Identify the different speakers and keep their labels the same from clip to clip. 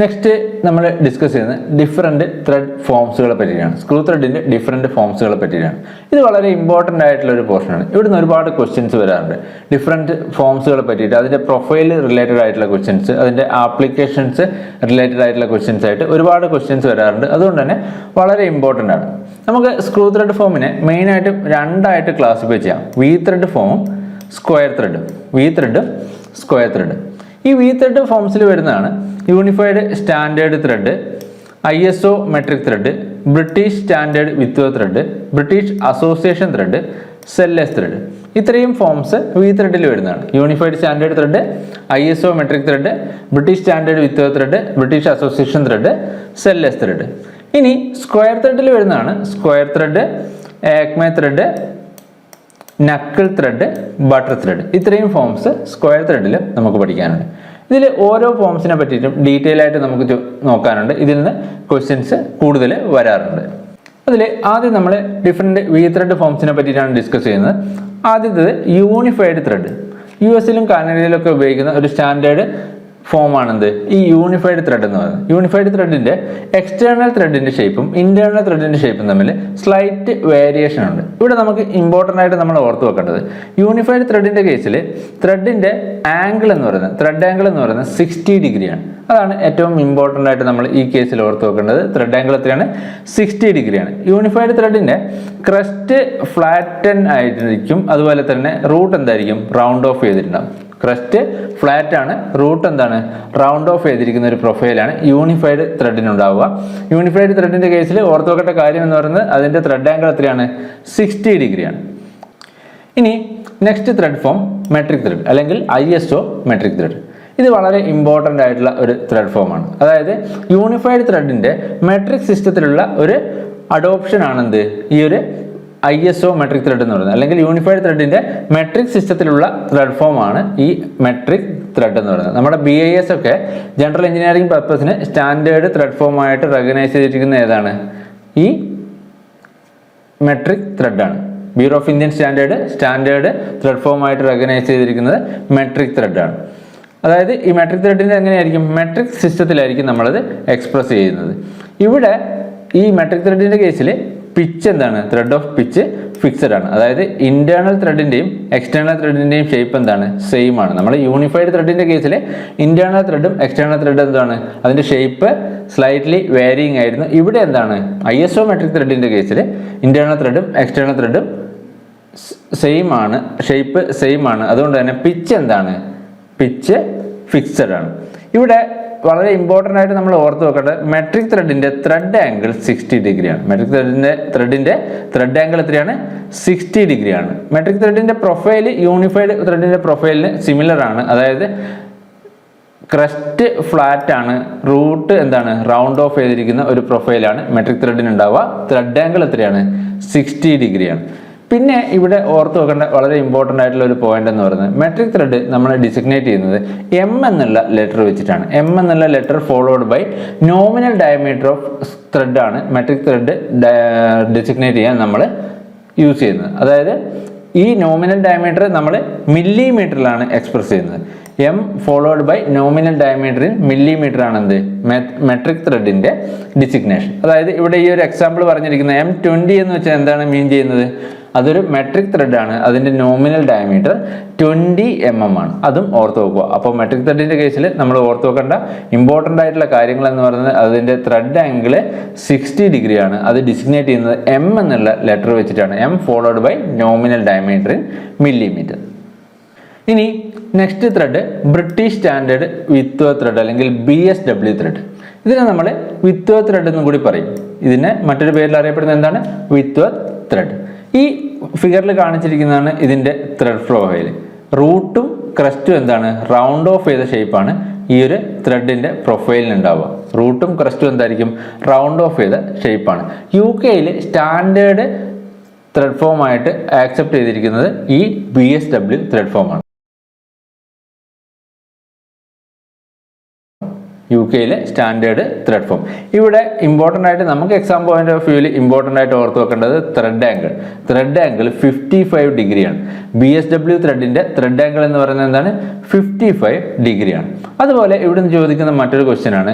Speaker 1: Next നമ്മൾ discuss ചെയ്യുന്നത് different thread ഫോംസുകളെ പറ്റിയാണ്. സ്ക്രൂ ത്രെഡിന്റെ ഡിഫറെന്റ് ഫോംസുകളെ പറ്റിയാണ്. ഇത് വളരെ ഇമ്പോർട്ടന്റ് ആയിട്ടുള്ള ഒരു പോർഷനാണ് ഇവിടുന്ന് ഒരുപാട് ക്വസ്റ്റ്യൻസ് വരാറുണ്ട്. ഡിഫറെന്റ് ഫോംസുകളെ പറ്റിയിട്ട് അതിന്റെ പ്രൊഫൈൽ റിലേറ്റഡ് ആയിട്ടുള്ള ക്വസ്റ്റ്യൻസ് അതിന്റെ ആപ്ലിക്കേഷൻസ് റിലേറ്റഡ് ആയിട്ടുള്ള ക്വസ്റ്റ്യൻസ് ആയിട്ട് ഒരുപാട് ക്വസ്റ്റ്യൻസ് വരാറുണ്ട്. അതുകൊണ്ട് തന്നെ വളരെ ഇമ്പോർട്ടന്റ് ആണ്. നമുക്ക് സ്ക്രൂ ത്രെഡ് ഫോമിനെ മെയിനായിട്ടും രണ്ടായിട്ട് ക്ലാസിഫൈ ചെയ്യാം. വി ത്രെഡ് ഫോമും സ്ക്വയർ ത്രെഡും വി ത്രെഡും സ്ക്വയർ ത്രെഡ് ഈ വി ത്രെഡ് ഫോംസിൽ വരുന്നതാണ് unified standard thread I S O metric thread British standard with thread British association thread Sellers thread ഇത്രയും ഫോംസ് വി ത്രെഡിൽ വരുന്നതാണ്. Unified standard thread I S O metric thread British standard with thread British association thread Sellers thread ഇനി square ത്രെഡിൽ വരുന്നതാണ്. Square thread acme thread knuckle thread buttress thread ഇത്രയും forms square ത്രെഡിൽ നമുക്ക് പഠിക്കാനുണ്ട്. ഇതിൽ ഓരോ ഫോംസിനെ പറ്റിയിട്ടും ഡീറ്റെയിൽ ആയിട്ട് നമുക്ക് നോക്കാനുണ്ട്. ഇതിൽ നിന്ന് ക്വസ്റ്റ്യൻസ് കൂടുതൽ വരാറുണ്ട്. അതിൽ ആദ്യം നമ്മൾ ഡിഫറെന്റ് വി ത്രെഡ് ഫോംസിനെ പറ്റിയിട്ടാണ് ഡിസ്കസ് ചെയ്യുന്നത്. ആദ്യത്തേത് യൂണിഫൈഡ് ത്രെഡ് യു എസിലും കാനഡയിലും ഒക്കെ ഉപയോഗിക്കുന്ന ഒരു സ്റ്റാൻഡേർഡ് ഫോമാണെന്ത് ഈ യൂണിഫൈഡ് ത്രെഡ് എന്ന് പറയുന്നത്. യൂണിഫൈഡ് ത്രെഡിന്റെ എക്സ്റ്റേണൽ ത്രെഡിന്റെ ഷേപ്പും ഇന്റേണൽ ത്രെഡിന്റെ ഷേപ്പും തമ്മിൽ സ്ലൈറ്റ് വേരിയേഷൻ ഉണ്ട്. ഇവിടെ നമുക്ക് ഇമ്പോർട്ടന്റ് ആയിട്ട് നമ്മൾ ഓർത്ത് വെക്കേണ്ടത്. യൂണിഫൈഡ് ത്രെഡിന്റെ കേസിൽ ത്രെഡിന്റെ ആംഗിൾ എന്ന് പറയുന്നത് ത്രെഡ് ആംഗിൾ എന്ന് പറയുന്നത് സിക്സ്റ്റി ഡിഗ്രിയാണ് അതാണ് ഏറ്റവും ഇമ്പോർട്ടന്റ് ആയിട്ട് നമ്മൾ ഈ കേസിൽ ഓർത്ത് വെക്കേണ്ടത്. ത്രെഡ് ആംഗിൾ എത്രയാണ്? സിക്സ്റ്റി ഡിഗ്രിയാണ് യൂണിഫൈഡ് ത്രെഡിന്റെ ക്രസ്റ്റ് ഫ്ലാറ്റൻ ആയിരിക്കും. അതുപോലെ തന്നെ റൂട്ട് എന്തായിരിക്കും? റൗണ്ട് ഓഫ് ചെയ്തിട്ടുണ്ടാവും. ക്രസ്റ്റ് ഫ്ലാറ്റ് ആണ്. റൂട്ട് എന്താണ്? റൗണ്ട് ഓഫ് ചെയ്തിരിക്കുന്ന ഒരു പ്രൊഫൈലാണ് യൂണിഫൈഡ് ത്രെഡിനുണ്ടാവുക യൂണിഫൈഡ് ത്രെഡിന്റെ കേസിൽ ഓർത്ത് വെക്കേണ്ട കാര്യം എന്ന് പറയുന്നത് അതിന്റെ ത്രെഡ് ആംഗിൾ എത്രയാണ്? സിക്സ്റ്റി ഡിഗ്രിയാണ് ഇനി next thread form metric thread അല്ലെങ്കിൽ I S O metric thread ഇത് വളരെ ഇമ്പോർട്ടന്റ് ആയിട്ടുള്ള ഒരു ത്രെഡ് ഫോമാണ് അതായത് യൂണിഫൈഡ് ത്രെഡിന്റെ മെട്രിക് സിസ്റ്റത്തിലുള്ള ഒരു അഡോപ്ഷൻ ആണെന്ത്? ഈ ഒരു I S O metric thread എന്ന് പറയുന്നത്. അല്ലെങ്കിൽ യൂണിഫൈഡ് ത്രെഡിന്റെ മെട്രിക് സിസ്റ്റത്തിലുള്ള ത്രെഡ് ഫോം ആണ് ഈ മെട്രിക് ത്രെഡ് എന്ന് പറയുന്നത്. നമ്മുടെ ബി ഐ എസ് ഒക്കെ ജനറൽ എഞ്ചിനീയറിംഗ് പർപ്പസിന് സ്റ്റാൻഡേർഡ് ത്രെഡ് ഫോമായിട്ട് റെക്കഗ്നൈസ് ചെയ്തിരിക്കുന്ന ഏതാണ്? ഈ metric ത്രെഡാണ് bureau of Indian standard standard thread form ആയിട്ട് റെക്കഗ്നൈസ് ചെയ്തിരിക്കുന്നത് മെട്രിക് ത്രെഡാണ് അതായത് ഈ മെട്രിക് ത്രെഡിന്റെ എങ്ങനെയായിരിക്കും? മെട്രിക് സിസ്റ്റത്തിലായിരിക്കും നമ്മളത് എക്സ്പ്രസ് ചെയ്യുന്നത്. ഇവിടെ ഈ മെട്രിക് ത്രെഡിന്റെ കേസിൽ പിച്ച് എന്താണ്? ത്രെഡ് ഓഫ് പിച്ച് ഫിക്സഡ് ആണ്. അതായത് ഇന്റേണൽ ത്രെഡിന്റെയും എക്സ്റ്റേണൽ ത്രെഡിന്റെയും ഷേപ്പ് എന്താണ്? സെയിം ആണ്. നമ്മൾ യൂണിഫൈഡ് ത്രെഡിന്റെ കേസിൽ ഇന്റേണൽ ത്രെഡും എക്സ്റ്റേണൽ ത്രെഡും എന്താണ്? അതിന്റെ ഷേപ്പ് സ്ലൈറ്റ്ലി വേരിയിങ് ആയിരുന്നു. ഇവിടെ എന്താണ്? ഐ എസ് മെട്രിക് ത്രെഡിന്റെ കേസിൽ ഇന്റേണൽ ത്രെഡും എക്സ്റ്റേണൽ ത്രെഡും സെയിം ആണ്. ഷേപ്പ് സെയിം ആണ്. അതുകൊണ്ട് തന്നെ പിച്ച് എന്താണ്? പിച്ച് ഫിക്സഡ് ആണ്. ഇവിടെ വളരെ ഇമ്പോർട്ടന്റ് ആയിട്ട് നമ്മൾ ഓർത്ത് വെക്കേണ്ടത് മെട്രിക് ത്രെഡിന്റെ ത്രെഡ് ആംഗിൾ സിക്സ്റ്റി ഡിഗ്രിയാണ് മെട്രിക് ത്രെഡിന്റെ ത്രെഡിന്റെ ത്രെഡ് ആംഗിൾ എത്രയാണ്? സിക്സ്റ്റി ഡിഗ്രിയാണ് മെട്രിക് ത്രെഡിന്റെ പ്രൊഫൈൽ യൂണിഫൈഡ് ത്രെഡിന്റെ പ്രൊഫൈലിന് സിമിലർ ആണ്. അതായത് ക്രസ്റ്റ് ഫ്ലാറ്റ് ആണ്. റൂട്ട് എന്താണ്? റൗണ്ട് ഓഫ് ചെയ്തിരിക്കുന്ന ഒരു പ്രൊഫൈലാണ് മെട്രിക് ത്രെഡിന് ഉണ്ടാവുക. ത്രെഡ് ആംഗിൾ എത്രയാണ്? സിക്സ്റ്റി ഡിഗ്രിയാണ് പിന്നെ ഇവിടെ ഓർത്ത് വെക്കേണ്ട വളരെ ഇമ്പോർട്ടന്റ് ആയിട്ടുള്ള ഒരു പോയിന്റ് എന്ന് പറയുന്നത് മെട്രിക് ത്രെഡ് നമ്മൾ ഡിസിഗ്നേറ്റ് ചെയ്യുന്നത് എം എന്നുള്ള ലെറ്റർ വെച്ചിട്ടാണ്. എം എന്നുള്ള letter followed by nominal diameter of thread ആണ് മെട്രിക് ത്രെഡ് ഡിസിഗ്നേറ്റ് ചെയ്യാൻ നമ്മൾ യൂസ് ചെയ്യുന്നത്. അതായത് ഈ നോമിനൽ ഡയമീറ്റർ നമ്മൾ മില്ലിമീറ്ററിലാണ് എക്സ്പ്രസ് ചെയ്യുന്നത്. M followed by nominal diameter millimetre ആണ് എന്ത്? മെട്രിക് ത്രെഡിന്റെ ഡിസിഗ്നേഷൻ അതായത് ഇവിടെ ഈ ഒരു എക്സാമ്പിൾ പറഞ്ഞിരിക്കുന്നത് എം ട്വന്റി എന്ന് വെച്ചാൽ എന്താണ് മീൻ ചെയ്യുന്നത്? അതൊരു മെട്രിക് ത്രെഡ് ആണ്. അതിന്റെ nominal diameter twenty M M ആണ്. അതും ഓർത്ത് വെക്കുക. അപ്പോൾ മെട്രിക് ത്രെഡിന്റെ കേസിൽ നമ്മൾ ഓർത്ത് വെക്കേണ്ട. ഇമ്പോർട്ടന്റ് ആയിട്ടുള്ള കാര്യങ്ങൾ എന്ന് പറയുന്നത് അതിന്റെ ത്രെഡ് ആംഗിൾ സിക്സ്റ്റി ഡിഗ്രി ആണ്. അത് ഡിസിഗ്നേറ്റ് ചെയ്യുന്നത് എം എന്നുള്ള ലെറ്റർ വെച്ചിട്ടാണ്. M followed by nominal diameter in millimetre ഇനി നെക്സ്റ്റ് ത്രെഡ് ബ്രിട്ടീഷ് സ്റ്റാൻഡേർഡ് വിത്വ ത്രെഡ് അല്ലെങ്കിൽ ബി എസ് ഡബ്ല്യു ത്രെഡ് ഇതിനെ നമ്മൾ വിത്വ ത്രെഡ് എന്നും കൂടി പറയും. ഇതിനെ മറ്റൊരു പേരിൽ അറിയപ്പെടുന്നത് എന്താണ്? വിത്വ ത്രെഡ് ഈ ഫിഗറിൽ കാണിച്ചിരിക്കുന്നതാണ് ഇതിന്റെ ത്രെഡ് പ്രൊഫൈൽ റൂട്ടും ക്രസ്റ്റും എന്താണ്? റൗണ്ട് ഓഫ് ചെയ്ത ഷേപ്പാണ് ഈ ഒരു ത്രെഡിന്റെ പ്രൊഫൈലിനുണ്ടാവുക റൂട്ടും ക്രസ്റ്റും എന്തായിരിക്കും? റൗണ്ട് ഓഫ് ചെയ്ത ഷേപ്പാണ് യു കെയിൽ സ്റ്റാൻഡേർഡ് ത്രെഡ് ഫോമായിട്ട് ആക്സെപ്റ്റ് ചെയ്തിരിക്കുന്നത് ഈ B S W thread form U കെയിലെ സ്റ്റാൻഡേർഡ് ത്രെഡ് ഫോം ഇവിടെ ഇമ്പോർട്ടന്റ് ആയിട്ട് നമുക്ക് എക്സാം പോയിന്റ് ഓഫ് വ്യൂവിൽ ഇമ്പോർട്ടന്റ് ആയിട്ട് ഓർത്ത് വെക്കേണ്ടത് thread angle thread angle fifty five ഡിഗ്രിയാണ്. ബി എസ് ഡബ്ല്യു ത്രെഡിന്റെ ത്രെഡ് ആംഗിൾ എന്ന് പറയുന്നത് എന്താണ്? ഫിഫ്റ്റി ഫൈവ് ഡിഗ്രിയാണ്. അതുപോലെ ഇവിടുന്ന് ചോദിക്കുന്ന മറ്റൊരു ക്വസ്റ്റ്യൻ ആണ്.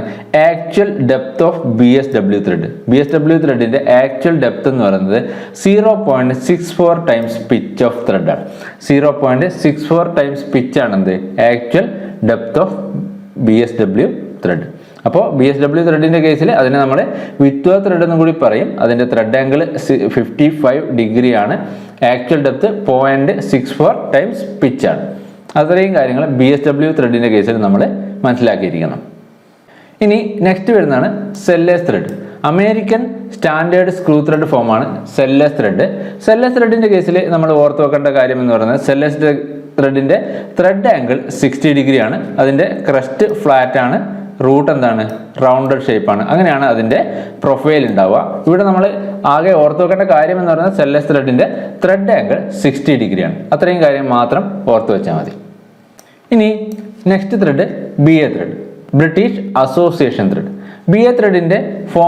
Speaker 1: Actual depth of B S W thread B S W ത്രെഡിന്റെ ആക്ച്വൽ ഡെപ്ത് എന്ന് പറയുന്നത് zero point six four times pitch of thread ആണ്. Zero point six four times pitch ആണ് എന്ത് actual depth of B S W thread അപ്പോൾ B S W ത്രെഡിന്റെ കേസിൽ അതിനെ നമ്മൾ വിത്വ ത്രെഡ് എന്നും കൂടി പറയും. അതിന്റെ thread angle fifty five degree ആണ്. Actual depth point six four times പിച്ചാണ് അത്രയും കാര്യങ്ങൾ ബി എസ് ഡബ്ല്യു ത്രെഡിന്റെ കേസിൽ നമ്മൾ മനസ്സിലാക്കിയിരിക്കണം. ഇനി നെക്സ്റ്റ് വരുന്നതാണ് Sellers thread American standard screw thread ഫോമാണ് സെല്ലേസ് ത്രെഡ് സെല്ലേസ് ത്രെഡിന്റെ കേസിൽ നമ്മൾ ഓർത്ത് വെക്കേണ്ട കാര്യം എന്ന് പറയുന്നത് സെല്ലേസ് ത്രെഡിന്റെ ത്രെഡ് ആംഗിൾ സിക്സ്റ്റി ഡിഗ്രിയാണ് അതിന്റെ ക്രസ്റ്റ് ഫ്ലാറ്റ് ആണ്. റൂട്ട് എന്താണ്? റൗണ്ടഡ് ഷേപ്പാണ്. അങ്ങനെയാണ് അതിന്റെ പ്രൊഫൈൽ ഉണ്ടാവുക. ഇവിടെ നമ്മൾ ആകെ ഓർത്ത് വെക്കേണ്ട കാര്യം എന്ന് പറയുന്നത് സെല്ലസ് ത്രെഡിന്റെ ത്രെഡ് ആംഗിൾ സിക്സ്റ്റി ഡിഗ്രിയാണ്. അത്രയും കാര്യം മാത്രം ഓർത്ത് വെച്ചാൽ മതി. ഇനി next thread B A thread British association thread B A ത്രെഡിന്റെ ഫോ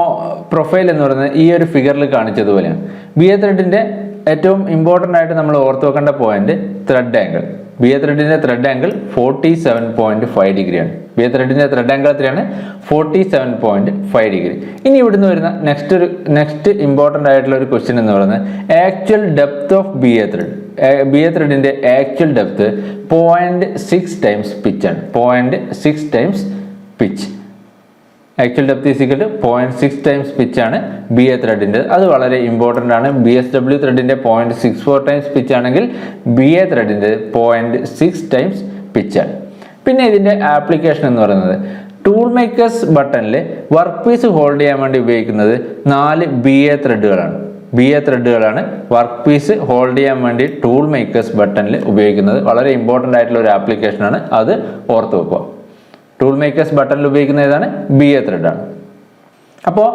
Speaker 1: പ്രൊഫൈൽ എന്ന് പറയുന്നത് ഈ ഒരു ഫിഗറിൽ കാണിച്ചതുപോലെയാണ്. ബി എ ത്രെഡിന്റെ ഏറ്റവും ഇമ്പോർട്ടന്റ് ആയിട്ട് നമ്മൾ ഓർത്ത് വെക്കേണ്ട point thread angle B A ത്രെഡിന്റെ thread angle forty seven point five ഡിഗ്രിയാണ് ബി എ ത്രെഡിന്റെ ത്രെഡ് ആംഗിൾ എത്രയാണ്? Forty seven point five degree ഇനി ഇവിടുന്ന് വരുന്ന നെക്സ്റ്റ് ഒരു നെക്സ്റ്റ് ഇമ്പോർട്ടന്റ് ആയിട്ടുള്ള ഒരു ക്വസ്റ്റ്യൻ എന്ന് പറയുന്നത് actual depth of B A thread B A ത്രെഡിന്റെ actual depth point six times pitch ആണ്. Point six times pitch actual depth is equal to point six times പിച്ചാണ് B A ത്രെഡിന്റെ അത് വളരെ important ആണ്. ബി എസ് ഡബ്ല്യു ത്രെഡിന്റെ point six four times pitch ആണെങ്കിൽ B A ത്രെഡിന്റെ point six times പിച്ചാണ് പിന്നെ ഇതിന്റെ ആപ്ലിക്കേഷൻ എന്ന് പറയുന്നത് ടൂൾ മേക്കേഴ്സ് ബട്ടണിൽ വർക്ക് പീസ് ഹോൾഡ് ചെയ്യാൻ വേണ്ടി ഉപയോഗിക്കുന്നത് നാല് ബി എ ത്രെഡുകളാണ് ബി എ ത്രെഡുകളാണ് വർക്ക് പീസ് ഹോൾഡ് ചെയ്യാൻ വേണ്ടി ടൂൾ മേക്കേഴ്സ് ബട്ടണിൽ ഉപയോഗിക്കുന്നത്. വളരെ ഇമ്പോർട്ടന്റ് ആയിട്ടുള്ള ഒരു ആപ്ലിക്കേഷനാണ് അത് ഓർത്ത് വെക്കുക. ടൂൾ മേക്കേഴ്സ് ബട്ടണിൽ ഉപയോഗിക്കുന്ന ഏതാണ്? ബി എ ത്രെഡാണ് അപ്പോൾ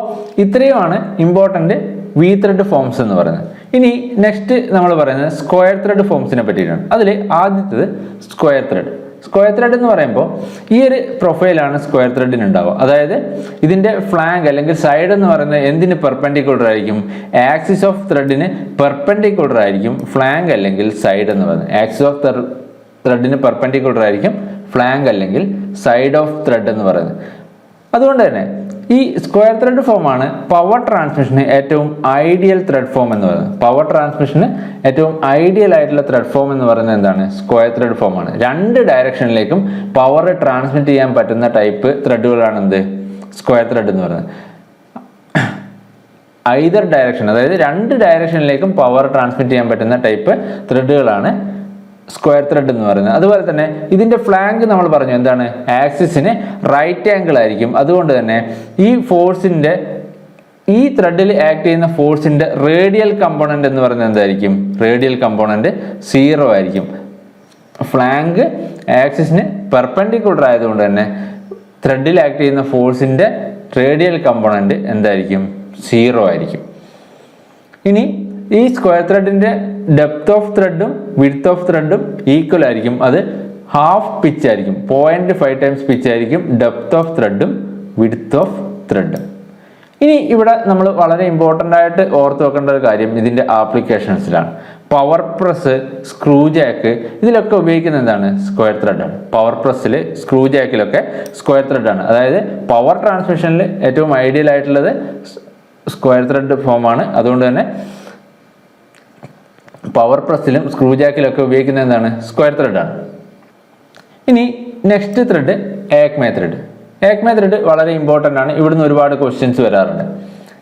Speaker 1: ഇത്രയുമാണ് ഇമ്പോർട്ടന്റ് വി ത്രെഡ് ഫോംസ് എന്ന് പറയുന്നത്. ഇനി നെക്സ്റ്റ് നമ്മൾ പറയുന്നത് സ്ക്വയർ ത്രെഡ് ഫോംസിനെ പറ്റിയിട്ടാണ്. അതിൽ ആദ്യത്തേത് സ്ക്വയർ ത്രെഡ് സ്ക്വയർ ത്രെഡ് എന്ന് പറയുമ്പോൾ ഈ ഒരു പ്രൊഫൈലാണ് സ്ക്വയർ ത്രെഡിന് ഉണ്ടാവുക. അതായത് ഇതിന്റെ ഫ്ലാങ്ക് അല്ലെങ്കിൽ സൈഡ് എന്ന് പറയുന്നത് എന്തിന് പെർപെൻഡിക്കുലർ ആയിരിക്കും? ആക്സിസ് ഓഫ് ത്രെഡിന് പെർപെൻഡിക്കുലർ ആയിരിക്കും. ഫ്ലാങ്ക് അല്ലെങ്കിൽ സൈഡ് എന്ന് പറയുന്നത്. ആക്സിസ് ഓഫ് ത്രെഡിന് പെർപെൻഡിക്കുലർ ആയിരിക്കും ഫ്ലാങ്ക് അല്ലെങ്കിൽ സൈഡ് ഓഫ് ത്രെഡ് എന്ന് പറയുന്നത്. അതുകൊണ്ട് തന്നെ ഈ സ്ക്വയർ ത്രെഡ് ഫോമാണ് പവർ ട്രാൻസ്മിഷന് ഏറ്റവും ഐഡിയൽ ത്രെഡ് ഫോം എന്ന് പറയുന്നത്. പവർ ട്രാൻസ്മിഷന് ഏറ്റവും ഐഡിയൽ ആയിട്ടുള്ള ത്രെഡ് ഫോം എന്ന് പറയുന്നത് എന്താണ്? സ്ക്വയർ ത്രെഡ് ഫോമാണ് രണ്ട് ഡയറക്ഷനിലേക്കും പവർ ട്രാൻസ്മിറ്റ് ചെയ്യാൻ പറ്റുന്ന ടൈപ്പ് ത്രെഡുകളാണ് എന്ത്? സ്ക്വയർ ത്രെഡ് എന്ന് പറയുന്നത്. ഐദർ ഡയറക്ഷൻ അതായത് രണ്ട് ഡയറക്ഷനിലേക്കും പവർ ട്രാൻസ്മിറ്റ് ചെയ്യാൻ പറ്റുന്ന ടൈപ്പ് ത്രെഡുകളാണ് സ്ക്വയർ ത്രെഡ് എന്ന് പറയുന്നത്. അതുപോലെ തന്നെ ഇതിന്റെ ഫ്ലാങ്ക് നമ്മൾ പറഞ്ഞു എന്താണ്? ആക്സിസിന് റൈറ്റ് ആംഗിൾ ആയിരിക്കും. അതുകൊണ്ട് തന്നെ ഈ ഫോഴ്സിന്റെ ഈ ത്രെഡിൽ ആക്ട് ചെയ്യുന്ന ഫോഴ്സിന്റെ റേഡിയൽ കമ്പോണന്റ് എന്ന് പറയുന്നത് എന്തായിരിക്കും? റേഡിയൽ കമ്പോണന്റ് സീറോ ആയിരിക്കും. ഫ്ലാങ്ക് ആക്സിസിന് പെർപെൻഡിക്കുലർ ആയതുകൊണ്ട് തന്നെ ത്രെഡിൽ ആക്ട് ചെയ്യുന്ന ഫോഴ്സിന്റെ റേഡിയൽ കമ്പോണന്റ് എന്തായിരിക്കും? സീറോ ആയിരിക്കും. ഇനി ഈ സ്ക്വയർ ത്രെഡിന്റെ ഡെപ്ത് ഓഫ് ത്രെഡും വിഡ്ത്ത് ഓഫ് ത്രെഡും ഈക്വൽ ആയിരിക്കും. അത് ഹാഫ് പിച്ച് ആയിരിക്കും. പോയിന്റ് ഫൈവ് ടൈംസ് പിച്ച് ആയിരിക്കും ഡെപ്ത് ഓഫ് ത്രെഡും വിഡ്ത്ത് ഓഫ് ത്രെഡും ഇനി ഇവിടെ നമ്മൾ വളരെ ഇമ്പോർട്ടന്റ് ആയിട്ട് ഓർത്ത് വെക്കേണ്ട ഒരു കാര്യം ഇതിന്റെ ആപ്ലിക്കേഷൻസിലാണ് പവർ പ്രസ് സ്ക്രൂ ജാക്ക് ഇതിലൊക്കെ ഉപയോഗിക്കുന്ന എന്താണ്? സ്ക്വയർ ത്രെഡാണ് പവർ പ്രസ്സിൽ സ്ക്രൂ ജാക്കിലൊക്കെ സ്ക്വയർ ത്രെഡാണ് അതായത് പവർ ട്രാൻസ്മിഷനിൽ ഏറ്റവും ഐഡിയൽ ആയിട്ടുള്ളത് സ്ക്വയർ ത്രെഡ് ഫോമാണ് അതുകൊണ്ട് തന്നെ പവർ പ്രസ്സിലും സ്ക്രൂ ജാക്കിലൊക്കെ ഉപയോഗിക്കുന്നത് എന്താണ്? സ്ക്വയർ ത്രെഡാണ് ഇനി next thread acme thread acme thread വളരെ ഇമ്പോർട്ടന്റ് ആണ്. ഇവിടുന്ന് ഒരുപാട് ക്വസ്റ്റ്യൻസ് വരാറുണ്ട്.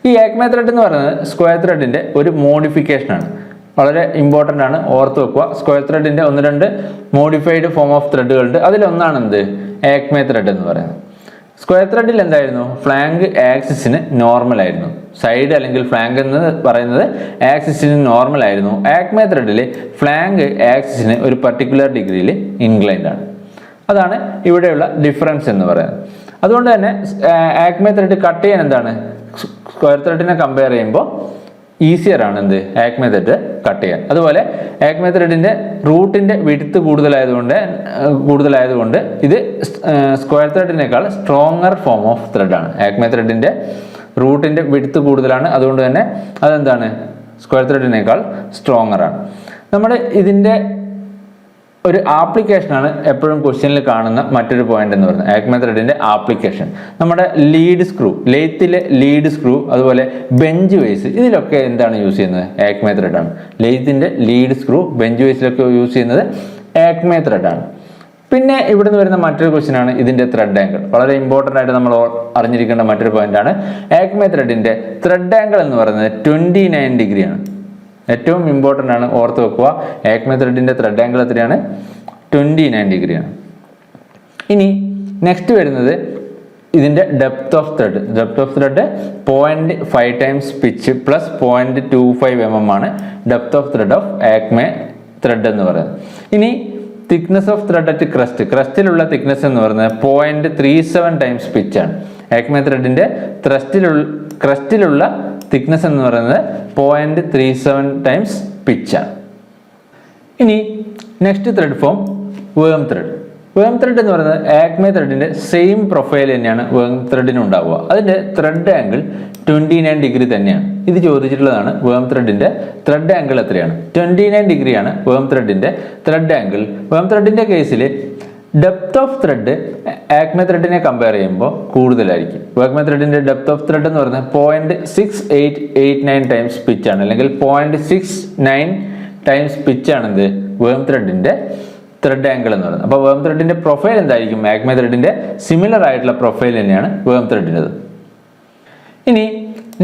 Speaker 1: ഈ ഏക്മേ ത്രെഡ് എന്ന് പറയുന്നത് സ്ക്വയർ ത്രെഡിന്റെ ഒരു മോഡിഫിക്കേഷൻ ആണ്. വളരെ ഇമ്പോർട്ടന്റ് ആണ്. ഓർത്ത് വെക്കുക. സ്ക്വയർ ത്രെഡിന്റെ ഒന്ന് രണ്ട് മോഡിഫൈഡ് ഫോം ഓഫ് ത്രെഡുകളുണ്ട് അതിലൊന്നാണ് എന്ത് ഏക്മേ ത്രെഡ് എന്ന് പറയുന്നത്. സ്ക്വയർ ത്രെഡിൽ എന്തായിരുന്നു? ഫ്ലാങ്ക് ആക്സിസിന് നോർമൽ ആയിരുന്നു. സൈഡ് അല്ലെങ്കിൽ ഫ്ലാങ്ക് എന്ന് പറയുന്നത് ആക്സിസിന് നോർമൽ ആയിരുന്നു. ആക്മേ ത്രെഡിൽ ഫ്ലാങ്ക് ആക്സിസിന് ഒരു പർട്ടിക്കുലർ ഡിഗ്രിയിൽ ഇൻക്ലൈൻഡ് ആണ്. അതാണ് ഇവിടെയുള്ള ഡിഫറൻസ് എന്ന് പറയുന്നത്. അതുകൊണ്ട് തന്നെ ആക്മേ ത്രെഡ് കട്ട് ചെയ്യാൻ എന്താണ്? സ്ക്വയർ ത്രെഡിനെ കമ്പയർ ചെയ്യുമ്പോൾ ഈസിയർ ആണ് എന്ത്? ആക് മെത്തേഡ് കട്ട് ചെയ്യാൻ. അതുപോലെ ആക് ത്രെഡിന്റെ റൂട്ടിന്റെ വിടുത്ത് കൂടുതലായതുകൊണ്ട് കൂടുതലായതുകൊണ്ട് ഇത് സ്ക്വയർ ത്രെഡിനേക്കാൾ സ്ട്രോങ്ങർ ഫോം ഓഫ് ത്രെഡ് ആണ്. ആക്മേ റൂട്ടിന്റെ വിടുത്ത് കൂടുതലാണ്. അതുകൊണ്ട് തന്നെ അതെന്താണ്? സ്ക്വയർ ത്രെഡിനേക്കാൾ സ്ട്രോങ്ങർ ആണ്. നമ്മുടെ ഇതിന്റെ ഒരു ആപ്ലിക്കേഷനാണ് എപ്പോഴും ക്വസ്റ്റ്യനിൽ കാണുന്ന മറ്റൊരു പോയിന്റ് എന്ന് പറയുന്നത്. ആക്മ ത്രെഡിന്റെ ആപ്ലിക്കേഷൻ. നമ്മുടെ ലീഡ് സ്ക്രൂ ലെയ്ത്തിലെ ലീഡ് സ്ക്രൂ അതുപോലെ ബെഞ്ച് വേസ് ഇതിലൊക്കെ എന്താണ് യൂസ് ചെയ്യുന്നത്? ആക്മ ത്രെഡാണ് ലെയ്ത്തിന്റെ ലീഡ് സ്ക്രൂ ബെഞ്ച് വേസിലൊക്കെ യൂസ് ചെയ്യുന്നത് ആക്മ ത്രെഡാണ് പിന്നെ ഇവിടെ നിന്ന് വരുന്ന മറ്റൊരു ക്വസ്റ്റ്യൻ ആണ് ഇതിന്റെ ത്രെഡ് ആംഗിൾ വളരെ ഇമ്പോർട്ടന്റ് ആയിട്ട് നമ്മൾ അറിഞ്ഞിരിക്കേണ്ട മറ്റൊരു പോയിന്റ് ആണ്. ആക്മ ത്രെഡിന്റെ ത്രെഡ് ആംഗിൾ എന്ന് പറയുന്നത് ട്വന്റി നയൻ ഡിഗ്രിയാണ് ഏറ്റവും ഇമ്പോർട്ടന്റ് ആണ് ഓർത്ത് വെക്കുക. ആക്മെ ത്രെഡിന്റെ ത്രെഡ് ആംഗിൾ എത്രയാണ്? ട്വന്റി നയൻ ഡിഗ്രിയാണ് ഇനി നെക്സ്റ്റ് വരുന്നത് ഇതിന്റെ depth of thread depth of thread point five times pitch plus point two five M M ആണ് depth of thread of acme thread എന്ന് പറയുന്നത്. ഇനി thickness of thread at crest ക്രസ്റ്റിലുള്ള thickness എന്ന് പറയുന്നത് പോയിന്റ് ത്രീ സെവൻ ടൈംസ് പിച്ചാണ് acme ത്രെഡിന്റെ ത്രസ്റ്റിലുള്ള ക്രസ്റ്റിലുള്ള തിക്നെസ് എന്ന് പറയുന്നത് പോയിന്റ് ത്രീ സെവൻ ടൈംസ് പിച്ചാണ് ഇനി next thread form worm thread worm thread എന്ന് പറയുന്നത് ആക്മേ ത്രെഡിന്റെ സെയിം പ്രൊഫൈൽ തന്നെയാണ് വേം ത്രെഡിന് ഉണ്ടാവുക. അതിന്റെ thread angle twenty nine degree തന്നെയാണ്. ഇത് ചോദിച്ചിട്ടുള്ളതാണ് വേം ത്രെഡിന്റെ ത്രെഡ് ആംഗിൾ എത്രയാണ്? ട്വന്റി നയൻ ഡിഗ്രിയാണ് വേം ത്രെഡിന്റെ ത്രെഡ് ആംഗിൾ വേം ത്രെഡിന്റെ കേസിൽ ഡെപ്ത് ഓഫ് ത്രെഡ് ആക്മെ ത്രെഡിനെ കമ്പയർ ചെയ്യുമ്പോൾ കൂടുതലായിരിക്കും. ആക്മെ ത്രെഡിന്റെ ഡെപ്ത് ഓഫ് ത്രെഡ് എന്ന് പറഞ്ഞാൽ point six eight eight nine times pitch ആണ്. അല്ലെങ്കിൽ point six nine times pitch ആണ് എന്ത്? വേം ത്രെഡിന്റെ ത്രെഡ് ആംഗിൾ എന്ന് പറയുന്നത്. അപ്പോൾ വേം ത്രെഡിന്റെ പ്രൊഫൈൽ എന്തായിരിക്കും? ആക്മെ ത്രെഡിന്റെ സിമിലർ ആയിട്ടുള്ള പ്രൊഫൈൽ തന്നെയാണ് വേം ത്രെഡിന്റെത് ഇനി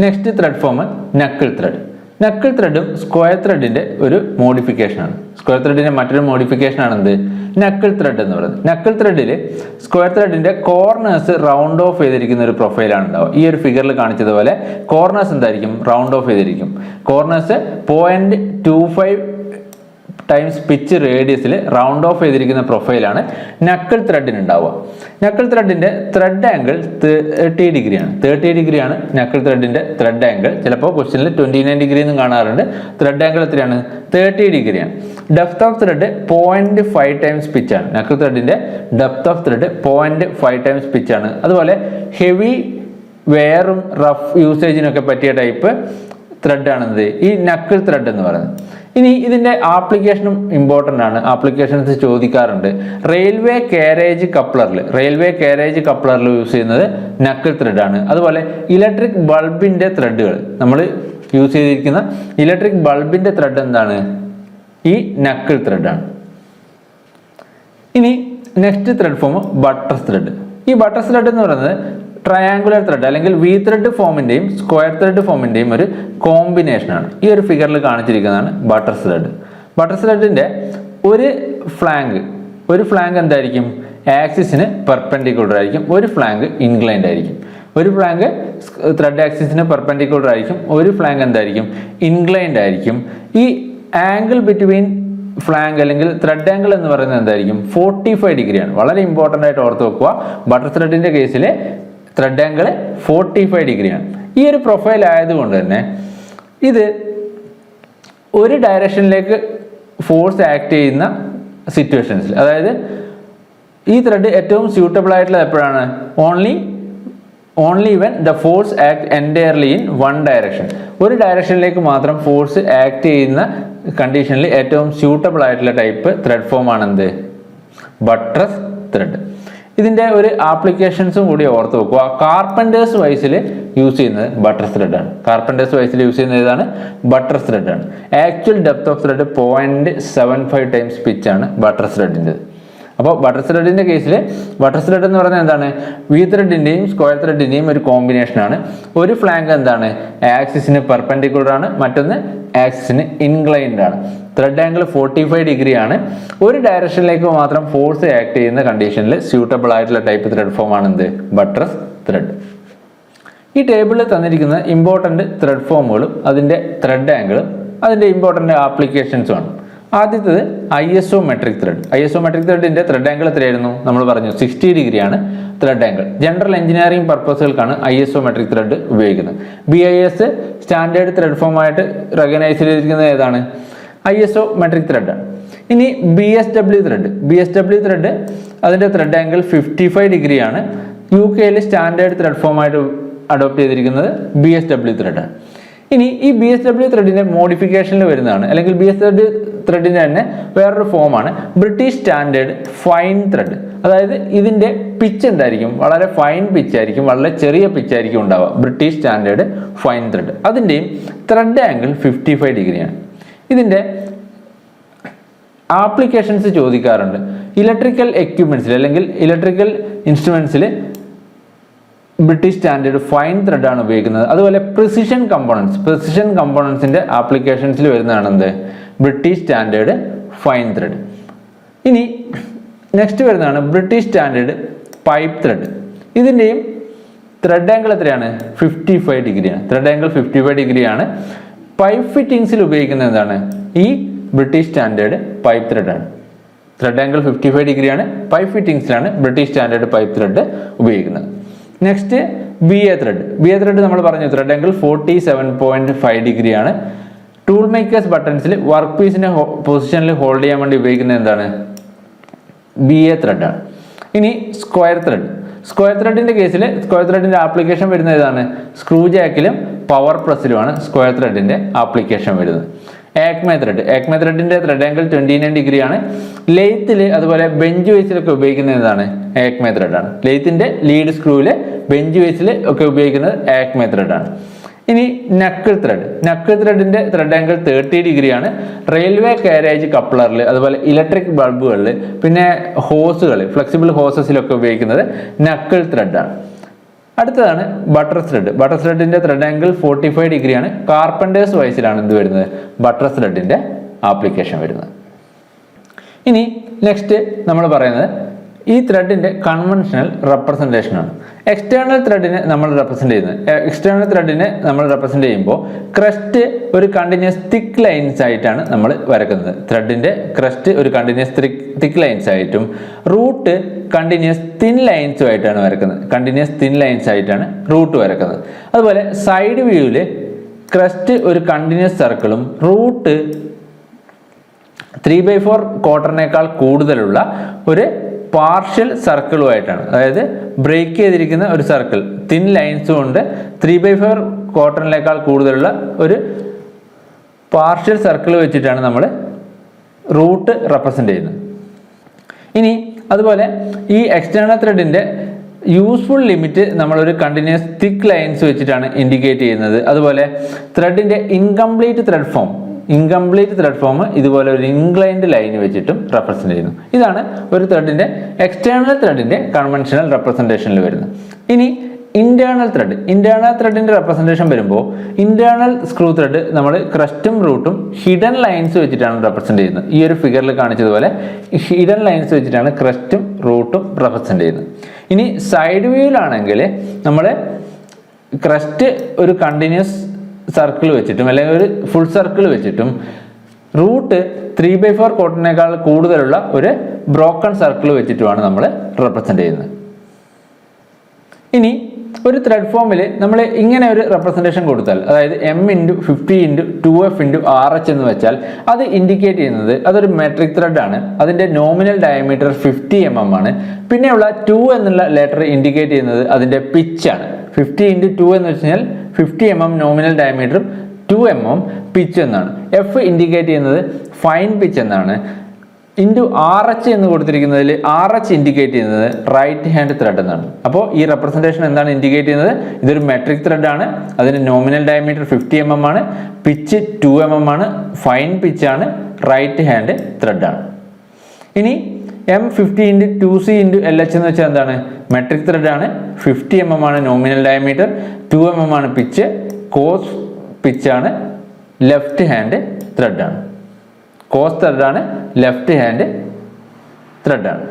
Speaker 1: next thread form knuckle thread knuckle ത്രെഡും square ത്രെഡിന്റെ ഒരു മോഡിഫിക്കേഷനാണ്. സ്ക്വയർ ത്രെഡിന്റെ മറ്റൊരു മോഡിഫിക്കേഷൻ ആണ് എന്ത് നക്കിൾ ത്രെഡ് എന്ന് പറയുന്നത്. നക്കിൾ ത്രെഡിൽ സ്ക്വയർ ത്രെഡിന്റെ കോർണേഴ്സ് റൗണ്ട് ഓഫ് ചെയ്തിരിക്കുന്ന ഒരു പ്രൊഫൈലാണ് ഉണ്ടാവുക. ഈ ഒരു ഫിഗറിൽ കാണിച്ചതുപോലെ കോർണേഴ്സ് എന്തായിരിക്കും? റൗണ്ട് ഓഫ് ചെയ്തിരിക്കും. Corners point two five times pitch റേഡിയസിൽ round off ചെയ്തിരിക്കുന്ന പ്രൊഫൈലാണ് നക്കിൾ ത്രെഡിന് ഉണ്ടാവുക. നക്കിൾ ത്രെഡിന്റെ ത്രെഡ് ആംഗിൾ തേർട്ടി ഡിഗ്രിയാണ് തേർട്ടി ഡിഗ്രിയാണ് നക്കിൾ ത്രെഡിന്റെ ത്രെഡ് ആംഗിൾ ചിലപ്പോൾ ക്വസ്റ്റ്യനിൽ ട്വന്റി നയൻ ഡിഗ്രി എന്നും കാണാറുണ്ട്. ത്രെഡ് ആംഗിൾ എത്രയാണ്? തേർട്ടി ഡിഗ്രിയാണ് depth of thread point five times പിച്ചാണ് knuckle ത്രെഡിന്റെ depth of thread point five times പിച്ചാണ് അതുപോലെ ഹെവി വെയറും റഫ് യൂസേജിനൊക്കെ പറ്റിയ ടൈപ്പ് ത്രെഡ് ആണെന്നത് ഈ നക്കിൾ ത്രെഡ് എന്ന് പറയുന്നത്. ഇനി ഇതിന്റെ ആപ്ലിക്കേഷനും ഇമ്പോർട്ടന്റ് ആണ്. ആപ്ലിക്കേഷൻസ് ചോദിക്കാറുണ്ട്. റെയിൽവേ കാരേജ് കപ്ലറിൽ റെയിൽവേ കാരേജ് കപ്ലറിൽ യൂസ് ചെയ്യുന്നത് നക്കിൾ ത്രെഡ് ആണ്. അതുപോലെ ഇലക്ട്രിക് ബൾബിന്റെ ത്രെഡുകൾ നമ്മൾ യൂസ് ചെയ്തിരിക്കുന്ന ഇലക്ട്രിക് ബൾബിന്റെ ത്രെഡ് എന്താണ്? ഈ നക്കിൾ ത്രെഡ് ആണ്. ഇനി next thread form butter thread ഈ ബട്ടർ ത്രെഡ് എന്ന് പറയുന്നത് ട്രയാങ്കുലർ ത്രെഡ് അല്ലെങ്കിൽ വി ത്രെഡ് ഫോമിന്റെയും സ്ക്വയർ ത്രെഡ് ഫോമിന്റെയും ഒരു കോമ്പിനേഷനാണ് ഈ ഒരു ഫിഗറിൽ കാണിച്ചിരിക്കുന്നതാണ് ബട്ടർ ത്രെഡ് ബട്ടർ ത്രെഡിന്റെ ഒരു ഫ്ലാങ്ക് ഒരു ഫ്ലാങ്ക് എന്തായിരിക്കും? ആക്സിസിന് പെർപെൻഡിക്കുലർ ആയിരിക്കും. ഒരു ഫ്ലാങ്ക് ഇൻക്ലൈൻഡ് ആയിരിക്കും. ഒരു ഫ്ലാങ്ക് ത്രെഡ് ആക്സിസിന് പെർപെൻഡിക്കുലർ ആയിരിക്കും. ഒരു ഫ്ലാങ്ക് എന്തായിരിക്കും? ഇൻക്ലൈൻഡ് ആയിരിക്കും. ഈ ആംഗിൾ ബിറ്റ്വീൻ ഫ്ലാങ്ക് അല്ലെങ്കിൽ ത്രെഡ് ആംഗിൾ എന്ന് പറയുന്നത് എന്തായിരിക്കും? ഫോർട്ടി ഫൈവ് ഡിഗ്രിയാണ് വളരെ ഇമ്പോർട്ടന്റ് ആയിട്ട് ഓർത്ത് വെക്കുക. ബട്ടർ ത്രെഡിന്റെ കേസിൽ ത്രെഡ് ആംഗിൾ ഫോർട്ടി ഫൈവ് ഡിഗ്രിയാണ് ഈ ഒരു പ്രൊഫൈൽ ആയതുകൊണ്ട് തന്നെ ഇത് ഒരു ഡയറക്ഷനിലേക്ക് ഫോഴ്സ് ആക്ട് ചെയ്യുന്ന സിറ്റുവേഷൻസിൽ അതായത് ഈ ത്രെഡ് ഏറ്റവും സ്യൂട്ടബിൾ ആയിട്ടുള്ളത് എപ്പോഴാണ്? Only only when the force act entirely in one direction ഒരു ഡയറക്ഷനിലേക്ക് മാത്രം ഫോഴ്സ് ആക്ട് ചെയ്യുന്ന കണ്ടീഷനിൽ ഏറ്റവും സ്യൂട്ടബിൾ ആയിട്ടുള്ള ടൈപ്പ് ത്രെഡ് ഫോം ആണ് എന്ത് ബട്രസ് ത്രെഡ് ഇതിന്റെ ഒരു ആപ്ലിക്കേഷൻസും കൂടി ഓർത്ത് വെക്കുക. കാർപ്പന്റേഴ്സ് വൈസിൽ യൂസ് ചെയ്യുന്നത് ബട്ടർ ത്രെഡ് ആണ്. കാർപ്പന്റേഴ്സ് വൈസിൽ യൂസ് ചെയ്യുന്നത് ഏതാണ്? ബട്ടർ ത്രെഡ് ആണ്. Actual depth of thread point seven five times pitch ആണ് ബട്ടർ ത്രെഡിന്റെ അപ്പോൾ ബട്ടർ ത്രെഡിന്റെ കേസിൽ ബട്ടർ ത്രെഡ് എന്ന് പറഞ്ഞാൽ എന്താണ്? വി ത്രെഡിന്റെയും സ്ക്വയർ ത്രെഡിന്റെയും ഒരു കോമ്പിനേഷൻ ആണ്. ഒരു ഫ്ലാങ്ക് എന്താണ്? ആക്സിസിന് പെർപെൻഡിക്കുലർ ആണ്. മറ്റൊന്ന് ആക്സിസിന് ഇൻക്ലൈൻഡ് ആണ്. Thread angle forty five degree ആണ്. ഒരു ഡയറക്ഷനിലേക്ക് മാത്രം ഫോഴ്സ് ആക്ട് ചെയ്യുന്ന കണ്ടീഷനിൽ സ്യൂട്ടബിൾ ആയിട്ടുള്ള ടൈപ്പ് ത്രെഡ് ഫോം ആണ് എന്ത്? ബട്ടർ ത്രെഡ് ഈ ടേബിളിൽ തന്നിരിക്കുന്ന ഇമ്പോർട്ടന്റ് ത്രെഡ് ഫോമുകളും അതിന്റെ ത്രെഡ് ആംഗിളും അതിന്റെ ഇമ്പോർട്ടന്റ് ആപ്ലിക്കേഷൻസും ആണ്. ആദ്യത്തേത് I S O metric thread I S O metric ത്രെഡിന്റെ ത്രെഡ് ആംഗിൾ എത്രയായിരുന്നു? നമ്മൾ പറഞ്ഞു സിക്സ്റ്റി ഡിഗ്രിയാണ് thread angle general engineering പർപ്പസുകൾക്കാണ് I S O metric thread ഉപയോഗിക്കുന്നത് B I S standard thread ഫോമായിട്ട് recognise ചെയ്തിരിക്കുന്നത് ഏതാണ്? ഐ എസ് ഒ മെട്രിക് ത്രെഡാണ് ഇനി B S W thread B S W thread അതിന്റെ ത്രെഡ് ആംഗിൾ ഫിഫ്റ്റി ഫൈവ് ഡിഗ്രിയാണ് U കെയിൽ standard thread form ആയിട്ട് adopt ചെയ്തിരിക്കുന്നത് ബി എസ് ഡബ്ല്യു ത്രെഡാണ് ഇനി ഈ ബി എസ് ഡബ്ല്യു ത്രെഡിന്റെ മോഡിഫിക്കേഷനിൽ വരുന്നതാണ്. അല്ലെങ്കിൽ ബി എസ് ഡബ്ല്യു ത്രെഡിന്റെ തന്നെ വേറൊരു ഫോമാണ് ബ്രിട്ടീഷ് സ്റ്റാൻഡേർഡ് ഫൈൻ ത്രെഡ് അതായത് ഇതിന്റെ പിച്ച് എന്തായിരിക്കും? വളരെ ഫൈൻ പിച്ച് ആയിരിക്കും. വളരെ ചെറിയ പിച്ച് ആയിരിക്കും ഉണ്ടാവുക. ബ്രിട്ടീഷ് സ്റ്റാൻഡേർഡ് ഫൈൻ ത്രെഡ് അതിന്റെയും ത്രെഡ് ആംഗിൾ ഫിഫ്റ്റി ഫൈവ് ഡിഗ്രിയാണ്. ഇതിന്റെ ആപ്ലിക്കേഷൻസ് ചോദിക്കാറുണ്ട്. ഇലക്ട്രിക്കൽ എക്യുപ്മെന്റ്സിൽ അല്ലെങ്കിൽ ഇലക്ട്രിക്കൽ ഇൻസ്ട്രുമെൻസിൽ ബ്രിട്ടീഷ് സ്റ്റാൻഡേർഡ് ഫൈൻ ത്രെഡാണ് ഉപയോഗിക്കുന്നത്. അതുപോലെ പ്രിസിഷൻ കമ്പോണൻസ് പ്രിസിഷൻ കമ്പോണൻസിന്റെ ആപ്ലിക്കേഷൻസിൽ വരുന്നതാണ് എന്ത് ബ്രിട്ടീഷ് സ്റ്റാൻഡേർഡ് ഫൈൻ ത്രെഡ്. ഇനി നെക്സ്റ്റ് വരുന്നതാണ് ബ്രിട്ടീഷ് സ്റ്റാൻഡേർഡ് പൈപ്പ് ത്രെഡ്. ഇതിന്റെയും ത്രെഡ് ആംഗിൾ എത്രയാണ്? ഫിഫ്റ്റി ഫൈവ് ഡിഗ്രിയാണ് ത്രെഡ് ആംഗിൾ ഫിഫ്റ്റി ഫൈവ് ഡിഗ്രിയാണ് പൈപ്പ് ഫിറ്റിംഗ്സിൽ ഉപയോഗിക്കുന്നത് എന്താണ്? ഈ ബ്രിട്ടീഷ് സ്റ്റാൻഡേർഡ് പൈപ്പ് ത്രെഡ് ആണ്. ത്രെഡ് ആംഗിൾ ഫിഫ്റ്റി ഫൈവ് ഡിഗ്രിയാണ് പൈപ്പ് ഫിറ്റിംഗ്സിലാണ് ബ്രിട്ടീഷ് സ്റ്റാൻഡേർഡ് പൈപ്പ് ത്രെഡ് ഉപയോഗിക്കുന്നത്. Next B A thread B A thread നമ്മൾ പറഞ്ഞു thread angle forty seven point five ഡിഗ്രിയാണ് ടൂൾ മേക്കേഴ്സ് ബട്ടൺസിൽ വർക്ക് പീസിന്റെ പൊസിഷനിൽ ഹോൾഡ് ചെയ്യാൻ വേണ്ടി ഉപയോഗിക്കുന്നത് എന്താണ്? ബി എ ത്രെഡാണ് ഇനി സ്ക്വയർ ത്രെഡ് സ്ക്വയർ ത്രെഡിന്റെ കേസിൽ സ്ക്വയർ ത്രെഡിന്റെ ആപ്ലിക്കേഷൻ വരുന്ന ഏതാണ്? സ്ക്രൂ ജാക്കിലും പവർ പ്രസ്സിലുമാണ് സ്ക്വയർ ത്രെഡിന്റെ ആപ്ലിക്കേഷൻ വരുന്നത്. ആക്മേ ത്രെഡ് ആക്മേ ത്രെഡിന്റെ ത്രെഡ് ആംഗിൾ ട്വന്റി നയൻ ഡിഗ്രിയാണ്. ലെയ്ത്തിൽ അതുപോലെ ബെഞ്ച് വേസിലൊക്കെ ഉപയോഗിക്കുന്നത് എന്താണ്? ആക്മേ ത്രെഡാണ് ലെയ്ത്തിന്റെ ലീഡ് സ്ക്രൂവിൽ ബെഞ്ച് വേസിൽ ഒക്കെ ഉപയോഗിക്കുന്നത് ആക്മേ ത്രെഡാണ് ഇനി നക്കിൾ ത്രെഡ് നക്കിൾ ത്രെഡിന്റെ ത്രെഡ് ആംഗിൾ തേർട്ടി ഡിഗ്രിയാണ്. റെയിൽവേ കാരേജ് കപ്ലറിൽ അതുപോലെ ഇലക്ട്രിക് ബൾബുകളിൽ പിന്നെ ഹോസുകൾ ഫ്ലെക്സിബിൾ ഹോസസിലൊക്കെ ഉപയോഗിക്കുന്നത് നക്കിൾ ത്രെഡാണ് അടുത്തതാണ് ബട്ടർ ത്രെഡ് ബട്ടർ ത്രെഡിന്റെ ത്രെഡ് ആംഗിൾ ഫോർട്ടി ഫൈവ് ഡിഗ്രിയാണ് കാർപ്പന്റേഴ്സ് വയസ്സിലാണ് എന്ത് വരുന്നത്? ബട്ടർ ത്രെഡിന്റെ ആപ്ലിക്കേഷൻ വരുന്നത്. ഇനി നെക്സ്റ്റ് നമ്മൾ പറയുന്നത് ഈ ത്രെഡിന്റെ കൺവെൻഷണൽ റെപ്രസെന്റേഷനാണ് എക്സ്റ്റേണൽ ത്രെഡിനെ നമ്മൾ റെപ്രസെന്റ് ചെയ്യുന്നത്. എക്സ്റ്റേണൽ ത്രെഡിനെ നമ്മൾ റെപ്രസെന്റ് ചെയ്യുമ്പോൾ ക്രസ്റ്റ് ഒരു കണ്ടിന്യൂസ് തിക്ക് ലൈൻസ് ആയിട്ടാണ് നമ്മൾ വരക്കുന്നത്. ത്രെഡിന്റെ ക്രസ്റ്റ് ഒരു കണ്ടിന്യൂസ് തിക്ക് ലൈൻസ് ആയിട്ടും റൂട്ട് കണ്ടിന്യൂസ് തിൻ ലൈൻസും ആയിട്ടാണ് വരക്കുന്നത്. കണ്ടിന്യൂസ് തിൻ ലൈൻസ് ആയിട്ടാണ് റൂട്ട് വരക്കുന്നത്. അതുപോലെ സൈഡ് വ്യൂവിൽ ക്രസ്റ്റ് ഒരു കണ്ടിന്യൂസ് സർക്കിളും റൂട്ട് ത്രീ ബൈ ഫോർ ക്വാർട്ടറിനേക്കാൾ കൂടുതലുള്ള ഒരു പാർഷ്യൽ സർക്കിളുമായിട്ടാണ് അതായത് ബ്രേക്ക് ചെയ്തിരിക്കുന്ന ഒരു സർക്കിൾ തിൻ ലൈൻസും ഉണ്ട് ത്രീ ബൈ ഫോർ ക്വാർട്ടറിനേക്കാൾ കൂടുതലുള്ള ഒരു പാർഷ്യൽ സർക്കിൾ വെച്ചിട്ടാണ് നമ്മൾ റൂട്ട് റെപ്രസെന്റ് ചെയ്യുന്നത്. ഇനി അതുപോലെ ഈ എക്സ്റ്റേണൽ ത്രെഡിന്റെ യൂസ്ഫുൾ ലിമിറ്റ് നമ്മളൊരു കണ്ടിന്യൂസ് തിക്ക് ലൈൻസ് വെച്ചിട്ടാണ് ഇൻഡിക്കേറ്റ് ചെയ്യുന്നത്. അതുപോലെ ത്രെഡിന്റെ incomplete thread form incomplete thread form ഇതുപോലെ ഒരു ഇൻക്ലൈൻഡ് ലൈൻ വെച്ചിട്ടും റെപ്രസെന്റ് ചെയ്യുന്നു. ഇതാണ് ഒരു ത്രെഡിന്റെ എക്സ്റ്റേണൽ ത്രെഡിന്റെ കൺവെൻഷണൽ റെപ്രസെന്റേഷനിൽ വരുന്നത്. ഇനി ഇന്റേണൽ ത്രെഡ് ഇന്റേണൽ ത്രെഡിന്റെ റെപ്രസെന്റേഷൻ വരുമ്പോൾ ഇന്റേണൽ സ്ക്രൂ ത്രെഡ് നമ്മൾ ക്രസ്റ്റും റൂട്ടും ഹിഡൻ ലൈൻസ് വെച്ചിട്ടാണ് റെപ്രസെന്റ് ചെയ്യുന്നത്. ഈ ഒരു ഫിഗറിൽ കാണിച്ചതുപോലെ ഹിഡൻ ലൈൻസ് വെച്ചിട്ടാണ് ക്രസ്റ്റും റൂട്ടും റെപ്രസെന്റ് ചെയ്യുന്നത്. ഇനി സൈഡ് വ്യൂവിലാണെങ്കിൽ നമ്മൾ ക്രസ്റ്റ് ഒരു കണ്ടിന്യൂസ് സർക്കിൾ വെച്ചിട്ടും അല്ലെങ്കിൽ ഒരു ഫുൾ സർക്കിൾ വെച്ചിട്ടും റൂട്ട് ത്രീ ബൈ ഫോർ കോട്ടിനേക്കാൾ കൂടുതലുള്ള ഒരു ബ്രോക്കൺ സർക്കിൾ വെച്ചിട്ടുമാണ് നമ്മൾ റെപ്രസെന്റ് ചെയ്യുന്നത്. ഇനി ഒരു ത്രെഡ് ഫോമിൽ നമ്മൾ ഇങ്ങനെ ഒരു റെപ്രസെന്റേഷൻ കൊടുത്താൽ അതായത് M into fifty into two F into R H എന്ന് വെച്ചാൽ അത് ഇൻഡിക്കേറ്റ് ചെയ്യുന്നത് അതൊരു മെട്രിക് ത്രെഡ് ആണ്. അതിന്റെ nominal diameter fifty M M ആണ്. പിന്നെയുള്ള ടു എന്നുള്ള ലെറ്റർ ഇൻഡിക്കേറ്റ് ചെയ്യുന്നത് അതിന്റെ പിച്ചാണ് ഫിഫ്റ്റി ഇന്റു ടു എന്ന് വെച്ച് കഴിഞ്ഞാൽ ഫിഫ്റ്റി എം എം നോമിനൽ ഡയമീറ്ററും ടു എം എം പിച്ച് എന്നാണ്. എഫ് ഇൻഡിക്കേറ്റ് ചെയ്യുന്നത് ഫൈൻ പിച്ച് എന്നാണ്. ഇന്റു ആർ എച്ച് എന്ന് കൊടുത്തിരിക്കുന്നതിൽ ആർ എച്ച് ഇൻഡിക്കേറ്റ് ചെയ്യുന്നത് റൈറ്റ് ഹാൻഡ് ത്രെഡ് എന്നാണ്. അപ്പോൾ ഈ റെപ്രസെന്റേഷൻ എന്താണ് ഇൻഡിക്കേറ്റ് ചെയ്യുന്നത്? ഇതൊരു മെട്രിക് ത്രെഡ് ആണ്. അതിന് nominal diameter fifty M M ആണ്. പിച്ച് ടു എം എം ആണ്. ഫൈൻ പിച്ച് ആണ്. റൈറ്റ് ഹാൻഡ് ത്രെഡ് ആണ്. ഇനി M fifty into two C into L H എന്ന് വെച്ചാൽ എന്താണ്? മെട്രിക് ത്രെഡ് ആണ്. ഫിഫ്റ്റി എം എം ആണ് nominal diameter two M M ആണ് പിച്ച് കോസ് പിച്ചാണ് ലെഫ്റ്റ് ഹാൻഡ് ത്രെഡ് ആണ്. കോസ് ത്രെഡ് ആണ് ലെഫ്റ്റ് ഹാൻഡ് ത്രെഡ് ആണ്.